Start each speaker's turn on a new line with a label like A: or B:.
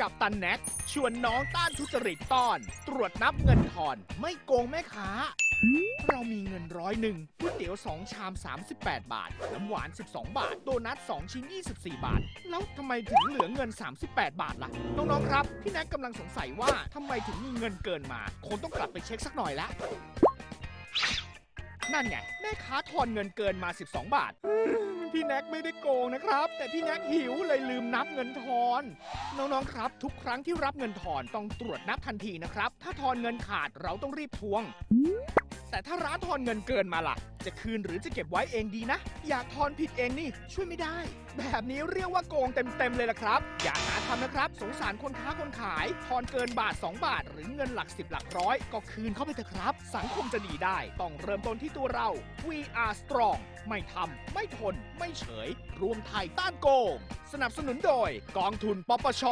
A: กับตันแน็กชวนน้องต้านทุจริตต้อน ตรวจนับเงินทอน ไม่โกงแม่ค้า เรามีเงินร้อยหนึ่งก๋วยเตี๋ยว 2 ชาม 38 บาท น้ำหวาน 12 บาท โดนัท 2 ชิ้น 24 บาท แล้วทำไมถึงเหลือเงิน 38 บาทล่ะ น้อง ๆ ครับ พี่แน็กกำลังสงสัยว่าทำไมถึงมีเงินเกินมา คงต้องกลับไปเช็คสักหน่อยละนั่นไงแม่ค้าทอนเงินเกินมา 12 บาท พี่แน็กไม่ได้โกงนะครับ แต่พี่แน็กหิวเลยลืมนับเงินทอน น้องๆครับ ทุกครั้งที่รับเงินทอนต้องตรวจนับทันทีนะครับ ถ้าทอนเงินขาดเราต้องรีบทวง ถ้าร้านทอนเงินเกินมาล่ะ จะคืนหรือจะเก็บไว้เองดีนะ อยากทอนผิดเองนี่ช่วยไม่ได้ แบบนี้เรียกว่าโกงเต็มๆเลยล่ะครับ อย่าหาทำนะครับ สงสารคนค้าคนขาย ทอนเกินบาท 2 บาท หรือเงินหลักสิบหลักร้อย ก็คืนเข้าไปเถอะครับ สังคมจะดีได้ ต้องเริ่มต้นที่ตัวเรา We are strong ไม่ทำไม่ทน ไม่เฉย รวมไทยต้านโกง สนับสนุนโดย กองทุนปปช